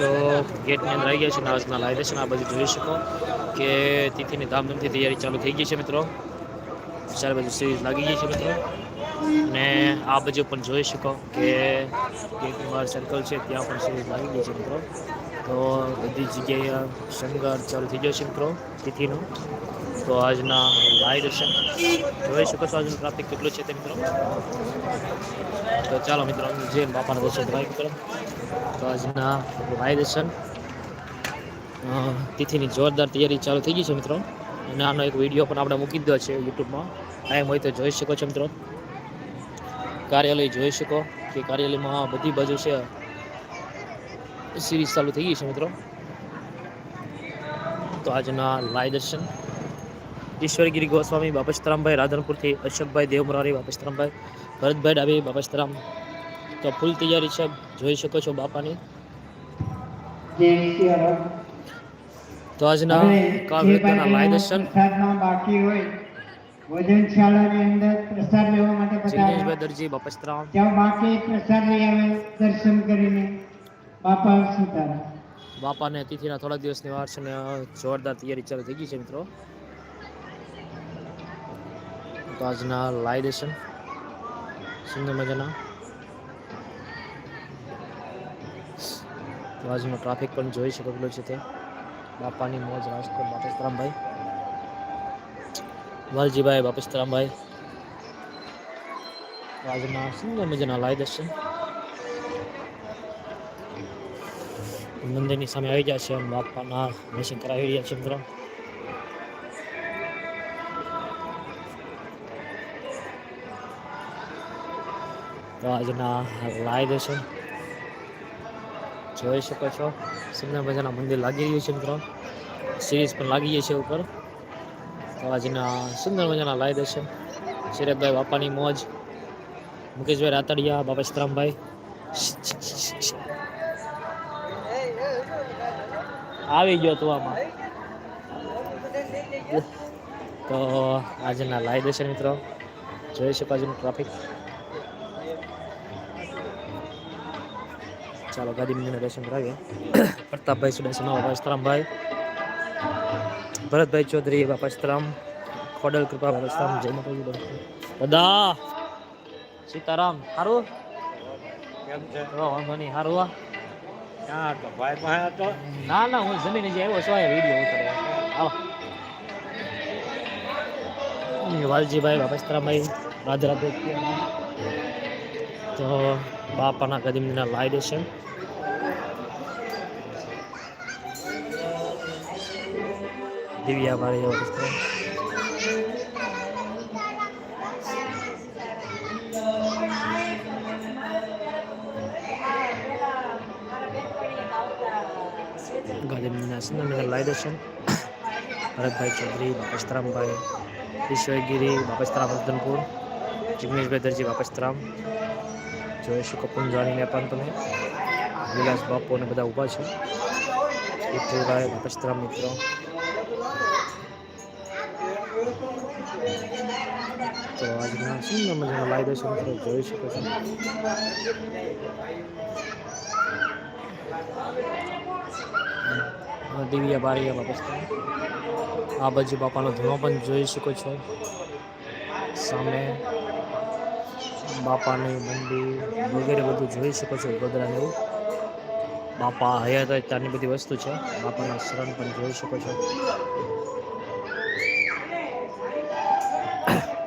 તો ગેટની અંદર આવી ગયા છે નાજના લાવી દેશે આ બધું જોઈ શકો કે તિથિની ધામધૂમથી તૈયારી ચાલુ થઈ ગઈ છે મિત્રો. ચાર બાજુ સિરીઝ લાગી ગઈ છે મિત્રો. અને આ બાજુ પણ જોઈ શકો કે ગેટની સર્કલ છે, ત્યાં પણ સિરીઝ લાગી ગઈ છે મિત્રો. તો બધી જગ્યાએ શણગાર ચાલુ થઈ ગયો છે મિત્રો તિથિનો. તો આજના લાઈવ દર્શન જોઈ શકો છો આજનું ટ્રાફિક કેટલું છે તે મિત્રો. તો ચાલો મિત્રો જે બાપાના દર્શન કરાવી કરો તો આજના લાઈવ દર્શન તિથિની જોરદાર તૈયારી ચાલુ થઈ ગઈ છે મિત્રો. અને આનો એક વીડિયો પણ આપણે મૂકી દીધો છે યુટ્યુબમાં. ટાઈમ હોય તો જોઈ શકો છો મિત્રો. કાર્યાલય જોઈ શકો કે કાર્યાલયમાં બધી બાજુ છે. સિરીઝ ચાલુ થઈ ગઈ છે મિત્રો. તો આજના લાય દર્શન ઈશ્વરગીરી ગોસ્વામી બાપસ્તરામભાઈ રાધનપુરથી અશોકભાઈ દેવમરારી બાપસ્તરામભાઈ ભરતભાઈ ડાબી બાપસ્તરામ તો ફૂલ તૈયારી છે જોઈ શકો છો બાપાની. જય સિયારામ. તો આજના હવે કાળ જે વેદના લાય ભાઈઓ દર્શન. પ્રસાદમાં બાકી હોય ભોજનશાળાની અંદર પ્રસાદ લેવા માટે બધા જિગ્નેશભાઈ દરજી બાપસ્તરામ. ત્યાં બાકી પ્રસાદ લઈ આવે દર્શન કરીને બાપા સીતારામ બાપાને તિથિના થોડા દિવસની વાર છે ને જોરદાર તૈયારી ચાલુ થઈ ગઈ છે મિત્રો. તો આજના લાઈ દર્શન સુંદર મજાના. તો આજનો ટ્રાફિક પણ જોઈ શકો કેટલો છે તે. બાપાની મોજ રાજકોટ બાપસ્તરામભાઈ વાલજીભાઈ બાપસ્તરામભાઈ આજના સુંદર મજાના લાઈ દર્શન મંદિરની સામે આવી ગયા છે બાપાના દર્શન કરાવી રહ્યા છે મિત્રો. તો આજના લાય છે. જોઈ શકો છો. સુંદર મજાના મંદિર લાગી રહ્યું છે મિત્રો. સિરીઝ પણ લાગી ગઈ છે ઉપર. તો આજના સુંદર મજાના લાઈ દેશે શિરકભાઈ બાપાની મોજ. મુકેશભાઈ રાતડિયા, બાપા સીતરામભાઈ આવી ગયો તું આમાં. તો આજના લાઈ દેશે મિત્રો. જોઈ શકો આજનું ટ્રાફિક ચાલો ગાદી મંદિરના દર્શન કરાવીએ પ્રતાપભાઈ સુડાસમા બાપા સીતરામભાઈ ભરતભાઈ ચૌધરી બાપા સીતરામ ખોડલ કૃપા બાપા સીતરામ જય માતાજી બધા. સીતારામ સારું વાંધો નહીં સારું આ ના ના હું જમીને જે આવ્યો છું વીડિયો ઉતાર્યો આવો વાલજીભાઈ બાપસ્તરાભાઈ રાધે રાધે તો બાપાના કદીમના લાઈ દેશે દિવ્યા ભાઈ ગાંધીના સુંદરનગર લાઈ દર્શન ભરતભાઈ ચૌધરી બાપસ્તરામભાઈ ઈશ્વરગીરી બાપસ્તરામ વર્ધનપુર જિગ્નેશભાઈ દરજી બાપસ્તરામ જોઈ શકો, પુંજાણીને પણ તમે. વિલાસ બાપુ અને બધા ઊભા છે. વિઠ્ઠલભાઈ બાપસ્તરામ મિત્રો. તો આજના શું મજાના લાઈ દેશો મિત્રો, જોઈ શકો છો. દિવ્યા બારીયા બાપસ્તરામ આ બાજુ બાપાનો ધૂણો પણ જોઈ શકો છો. સામે બાપાની મંદિર વગેરે બધું જોઈ શકો છો ગોદરાને એવું. બાપા હયાત હોય ત્યાંની બધી વસ્તુ છે. બાપાના શરણ પણ જોઈ શકો છો.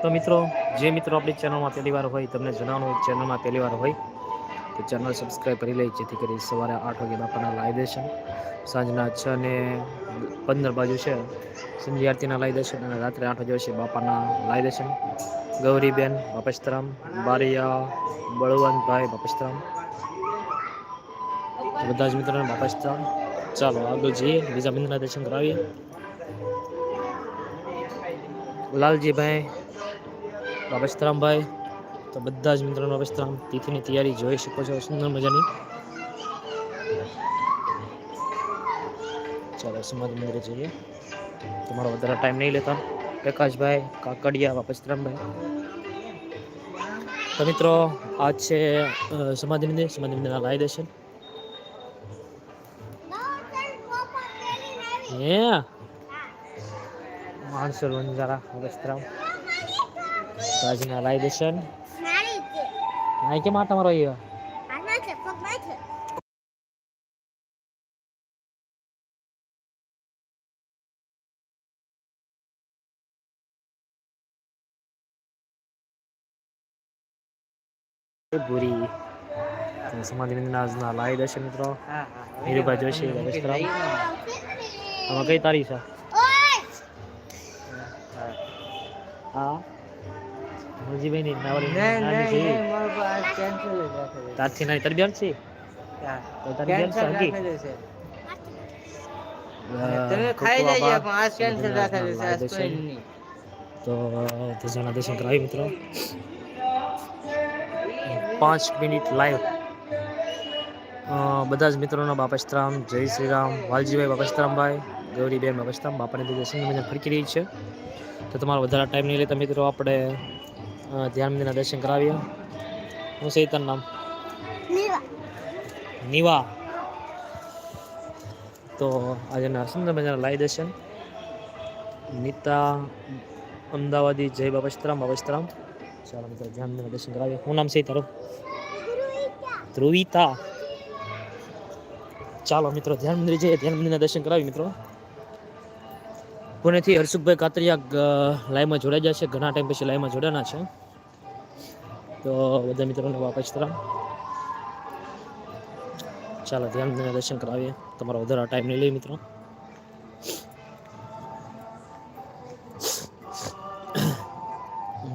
તો મિત્રો, જે મિત્રો આપણી ચેનલમાં પહેલી વાર હોય, તમને જણાવવાનું ચેનલમાં પહેલી વાર હોય, તો ચેનલ સબસ્ક્રાઈબ કરી લઈ જેથી કરી સવારે આઠ વાગે બાપાના લાઈવ દર્શન. સાંજના છ ને પંદર બાજુ છે. સંધ્યા આરતીના લાઈ દર્શન અને રાત્રે આઠ વાગે છે બાપાના લાઈ દર્શન. ગૌરીબેન, બાપસ્તરામ, બારિયા, બળવંતભાઈ, બાપસ્તરામ. બધા જ મિત્રોને બાપસ્તરામ. ચાલો, આગળ જઈએ, બીજા મંદિરના દર્શન કરાવીએ. લાલજીભાઈ, બાપસ્તરામભાઈ, તો બધા જ મિત્રોને બાપસ્તરામ. તિથિની તૈયારી જોઈ શકો છો, સુંદર મજાની. ચાલો, સમાજ મંદિરે જઈએ. તમારો વધારે ટાઈમ નહીં લેતા. પ્રકાશભાઈ કાકડિયા પચરામભાઈ તો મિત્રો આ છે સમાધિ મંદિર સમાધિ મંદિરના લાઈ દર્શન. હે માણસો વંજારા પચરામ આજના લાઈ દર્શન. હા કેમ તમારો અહીંયા પૂરી તો સમાધિ આજના લાઈ દર્શન મિત્રો હીરુભાઈ જોશી વસ્ત્રામ આમાં કઈ તારીખ છે હા ની તારથી તો તારી છે હગી તમે ખાઈ જઈએ પણ આજ કેન્સલ રાખેલું છે આજ કોઈ દર્શન નહીં તો ધજાના દર્શન કરાવી મિત્રો પાંચ મિનિટ લાઈવ બધા જ મિત્રોનો બાપસ્તરામ જય શ્રી રામ. વાલજીભાઈ બાપસ્તરામભાઈ ગૌરીબેન બાપસ્તરામ બાપાને દર્શન મને ફરકી રહી છે. તો તમારો વધારે ટાઈમ નહીં લેતા મિત્રો આપણે ધ્યાન મંદિરના દર્શન કરાવીએ. હું છે નામ? નિવા. તો આજે સુંદર મજાના લાઈ દર્શન. નીતા અમદાવાદી જય બાબસ્તરામ બાબસ્તરામ ચાલો મિત્રો મંદિરના દર્શન કરાવીએ શું નામ છે તારું ધ્રુવિતા. ચાલો મિત્રો, ધ્યાન મંદિર જઈએ, ધ્યાન મંદિરના દર્શન કરાવી મિત્રો. પુણેથી હર્ષુભાઈ કાતરિયા લાઈવમાં જોડાઈ જશે ઘણા ટાઈમ પછી લાઈવમાં જોડાના છે. તો બધા મિત્રોને વાપસ તરફ. ચાલો, ધ્યાન મંદિરના દર્શન કરાવીએ. તમારો વધારે ટાઈમ નહીં લઈ મિત્રો.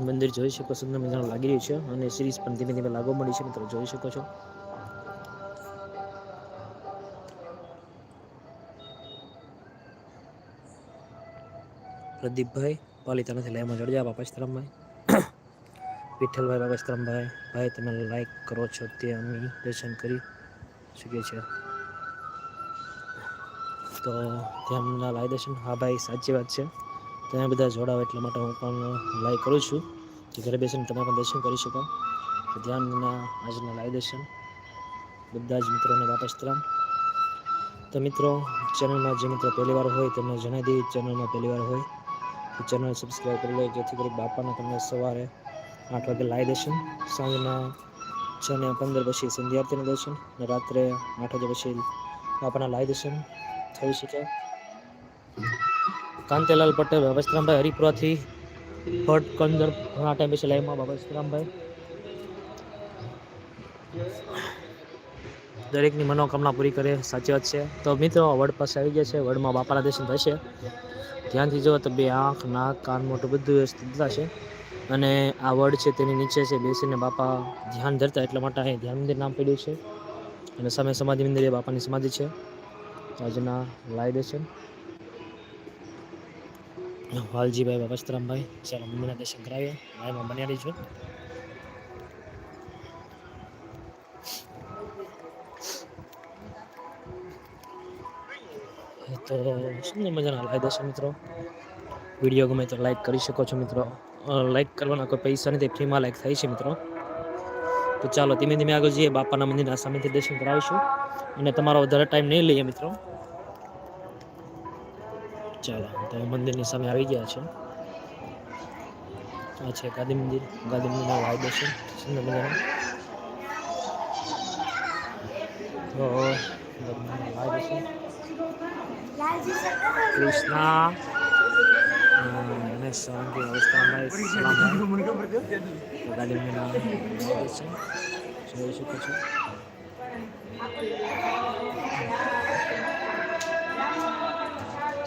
મંદિર જોઈ શકો સુંદર મજાનું લાગી રહ્યું છે અને સિરીઝ પણ ધીમે ધીમે લાગવા મળી છે મિત્રો, જોઈ શકો છો. પ્રદીપભાઈ પાલિતાણાથી લાઈવમાં જોડજો જાય બાપાસ્તરામભાઈ વિઠ્ઠલભાઈ બાપાસ્તરામભાઈ ભાઈ, તમે લાઈક કરો છો તે અમે દર્શન કરી શકીએ છીએ. તો તેમના લાઈ દર્શન. હા ભાઈ, સાચી વાત છે. તમે બધા જોડાવ એટલા માટે હું પણ લાઈક કરું છું. કે ઘરે બેસીને તમે પણ દર્શન કરી શકો. ધ્યાનના આજના લાઈ દર્શન. બધા જ મિત્રોને વાપસ બાપાસ્તરામ તો મિત્રો, ચેનલમાં જે મિત્રો પહેલીવાર હોય તેમને જણાવી દઈએ, ચેનલમાં પહેલીવાર હોય તો ચેનલ સબસ્ક્રાઈબ કરી લો, જેથી કરી બાપાના તમને સવારે આઠ વાગે લાઈ દર્શન, સાંજના છ ને પંદર પછી સંધ્યાર્થીના દર્શન, અને રાત્રે આઠ વાગ્યા પછી બાપાના લાઈ દર્શન થઈ શકે. કાંતિલાલ પટેલ બાબસ્તરામભાઈ હરિપુરાથી, ભટ્ટ કંદર ઘણા ટાઈમ પછી લાઈવમાં બાબસ્તરામભાઈ દરેકની મનોકામના પૂરી કરે, સાચી વાત છે. તો મિત્રો, વડ પાસે આવી ગયા છે, વડમાં બાપાના દર્શન થશે. ધ્યાનથી જુઓ તો બે આંખ, નાક, કાન મોટું બધું વ્યવસ્થિત થશે અને આ વડ છે, તેની નીચે છે, બેસીને બાપા ધ્યાન ધરતા એટલા માટે અહીં ધ્યાન મંદિર નામ પડ્યું છે. અને સામે સમાધિ મંદિર એ બાપાની સમાધિ છે. આજના લાઈ દર્શન વાલજીભાઈ બાબસ્તરામભાઈ ચાલો મમ્મીના દર્શન કરાવીએ. લાઈમાં બન્યા રહીશું તો શું મજાના? લાગે દર્શન મિત્રો? વીડિયો ગમે તો લાઈક કરી શકો છો મિત્રો. લાઈક કરવાના કોઈ પૈસા નથી, ફ્રીમાં લાઈક થાય છે મિત્રો. તો ચાલો, ધીમે ધીમે આગળ જઈએ. બાપાના મંદિરના સામેથી દર્શન કરાવીશું. અને તમારો વધારે ટાઈમ નહીં લઈએ મિત્રો. ચાલો. તો મંદિરની સામે આવી ગયા છે. આ છે ગાંધી મંદિર. ગાંધી મંદિરના વાયદો છે. સુંદર મજાના. તો લાઈ કૃષ્ણા. અને શાંતિ અવસ્થામાં જોઈ શકો છો.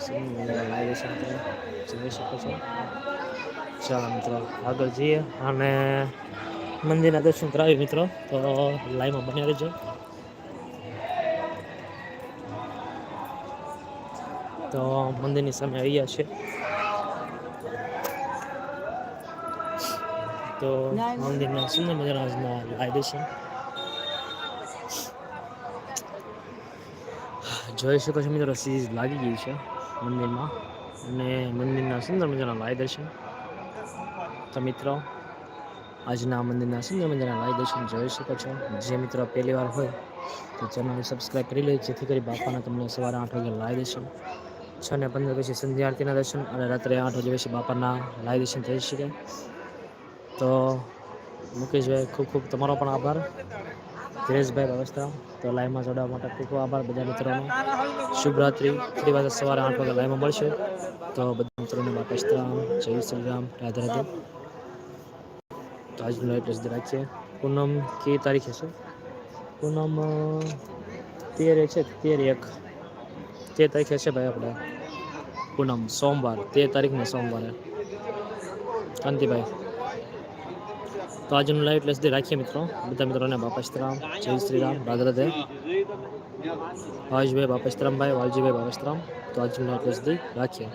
લાઈવ દર્શન જોઈ શકો છો. ચાલો મિત્રો, આગળ જઈએ અને મંદિરના દર્શન કરાવી મિત્રો. તો લાઈવમાં બન્યા રહેજો. તો મંદિરની સામે આવ્યા છે તો મંદિરના સુંદર મજાના દર્શન. જોઈ શકો છો મિત્રો, સીઝ લાગી ગઈ છે. મંદિરમાં. અને મંદિરના સુંદર મજાના લાય દર્શન. તો મિત્રો, આજના મંદિરના સુંદર મજાના લાય દર્શન જોઈ શકો છો. જે મિત્રો પહેલી વાર હોય, તો ચેનલ સબસ્ક્રાઈબ કરી લે, જેથી કરી બાપાના તમને સવારે આઠ વાગે લાય દર્શન. છ ને પંદર પછી સંધ્યા આરતીના દર્શન અને રાત્રે આઠ વાગે પછી બાપાના લાય દર્શન થઈ શકે તો મુકેશભાઈ, ખૂબ ખૂબ તમારો પણ આભાર. ધીરેશભાઈ વ્યવસ્થા તો લાઈવમાં જોડાવા માટે ખૂબ ખૂબ આભાર બધા મિત્રોનો. શુભ રાત્રિ ફરી પાછા સવારે આઠ વાગે લાઈવમાં મળશે. તો બધા મિત્રોને બાપા જય શ્રી રામ, રાધે રાધે. તો આજનું લાઈવ પ્લેસ રાખીએ. પૂનમ કઈ તારીખે છે? પૂનમ તેર છે, તેર એક. તેર તારીખે છે ભાઈ આપણે પૂનમ, સોમવાર, તેર તારીખને સોમવારે. કાંતિભાઈ. તો આજનું લાઈવ એટલે સુધી રાખીએ મિત્રો. બધા મિત્રોને બાપસ્તરામ જય શ્રી રામ રાધે ભાવેશભાઈ બાપા શ્રીરામભાઈ વાલજીભાઈ બાપસ્તરામ તો આજનું લાઈવ એટલે સુધી રાખીએ.